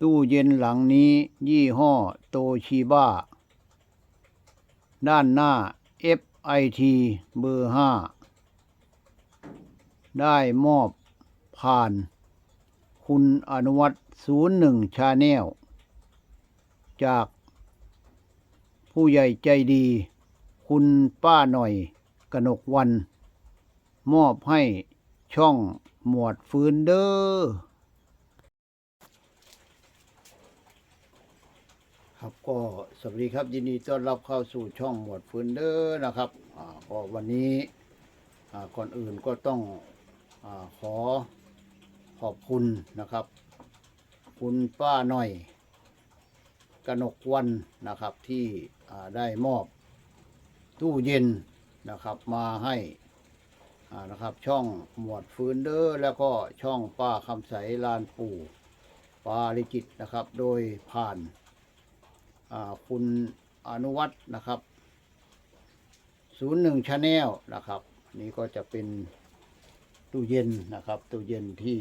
ตู้เย็นหลังนี้ยี่ห้อโตชิบ้า ด้านหน้า FIT เบอร์ห้าได้มอบผ่าน คุณอนุวัตศูนย์หนึ่งชาแนลจากผู้ใหญ่ใจดี คุณป้าหน่อยกนกวัน มอบให้ช่องหมวดฟื้นเด้อ ครับก็สวัสดีครับยินดีต้อนรับเข้าสู่ช่องหมวดฟื้นเด้อนะครับอ่าก็วันนี้อ่าก่อนอื่นก็ต้องอาขอขอบคุณนะครับ คุณป้าหน่อยกนกวันนะครับที่อ่าได้มอบตู้เย็นนะครับมาให้อ่านะครับช่องหมวดฟื้นเด้อแล้วก็ช่องป้าคำใสลานปู่ปาลิจิตนะครับ โดยผ่าน คุณอนุวัฒน์นะครับศูนย์หนึ่งชาแนลนะครับ นี่ก็จะเป็นตู้เย็นนะครับตู้เย็นที่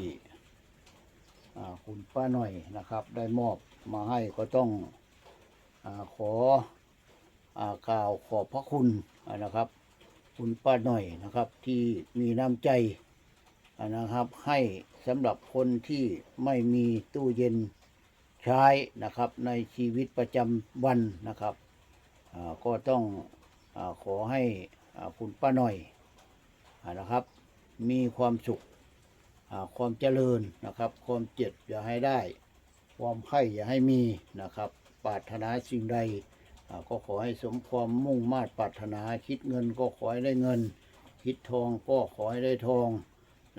คุณป้าหน่อยนะครับ ได้มอบมาให้ก็ต้องอขอกล่าวขอบพระคุณนะครับ คุณป้าหน่อยนะครับที่มีน้ำใจนะครับให้สำหรับคนที่ไม่มีตู้เย็น ใช้นะครับในชีวิตประจำวันนะครับก็ต้องอขอให้คุณป้าหน่อยอนะครับ มีความสุขความเจริญนะครับ ความเจ็บอย่าให้ได้ ความไข้อย่าให้มีนะครับปรารถนาสิ่งใดก็ขอให้สมความมุ่งมา่ปรารถนาคิดเงินก็ขอให้ได้เงิน คิดทองก็ขอให้ได้ทอง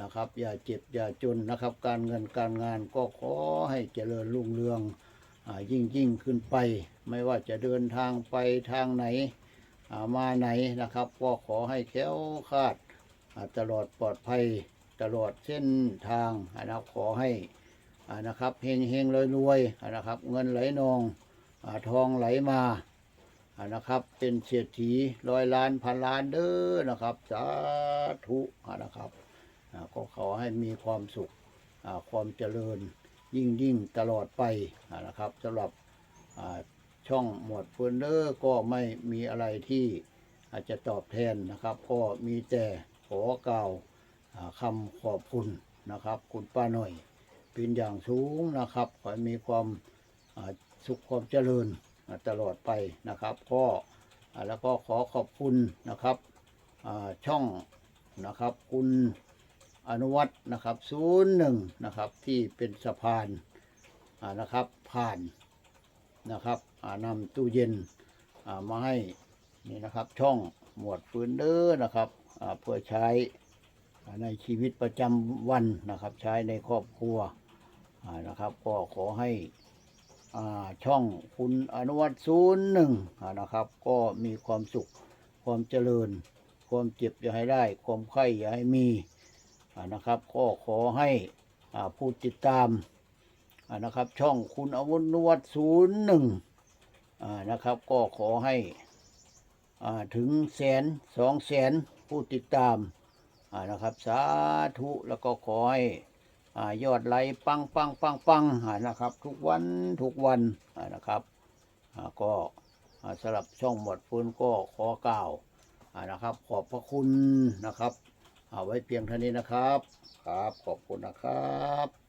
นะครับ อย่าเจ็บอย่าจนนะครับ การเงินการงานก็ขอให้เจริญรุ่งเรืองอยิ่งยิ่งขึ้นไป ไม่ว่าจะเดินทางไปทางไหนามาไหนนะครับ ก็ขอให้แค้วคาดาตลอดปลอดภัยตลอดเส้นทางนะครับขอให้นะครับเฮงเฮงรวยรวยนะครับ เงินไหลนองอทองไหลมานะครับ เป็นเศรษฐีร้อยล้านพันล้านเด้อนะครับสาธุนะครับ ก็ขอให้มีความสุขความเจริญยิ่งยิ่งตลอดไปนะครับสำหรับช่องหมวดเฟอร์เนอร์ก็ไม่มีอะไรที่อาจจะตอบแทนนะครับ ก็มีแต่ขอกล่าวคำขอบคุณนะครับ คุณป้าหน่อยเป็นอย่างสูงนะครับ ขอให้มีความสุขความเจริญตลอดไปนะครับก็แล้วก็ขอขอบคุณนะครับช่องนะครับ คุณ อนุวัตนะครับศูนย์หนึ่งนะครับที่เป็นสะพานนะครับผ่านนะครับอ่านำตู้เย็นมาให้นี่นะครับช่องหมวดฟืนเดอร์นะครับเพื่อใช้ในชีวิตประจำวันนะครับ ใช้ในครอบครัวนะครับ ก็ขอให้ช่องคุณอนุวัตศูนย์หนึ่งนะครับ ก็มีความสุขความเจริญ ความเจ็บอย่าให้ได้ ความไข้อย่าให้มี นะครับ ก็ขอให้ผู้ติดตามนะครับ ช่องคุณอวุธนวัตศูนย์หนึ่งนะครับ ก็ขอให้ถึงแสนสองแสนผู้ติดตามนะครับสาธุแล้วก็ขอให้ยอดไลค์ปังปังปังปังนะครับ ทุกวันทุกวันนะครับก็สำหรับช่องหมวดฟื้นก็ขอกล่าวอ่านะครับ ขอบพระคุณนะครับ เอาไว้เพียงเท่านี้นะครับ ครับ ขอบคุณนะครับ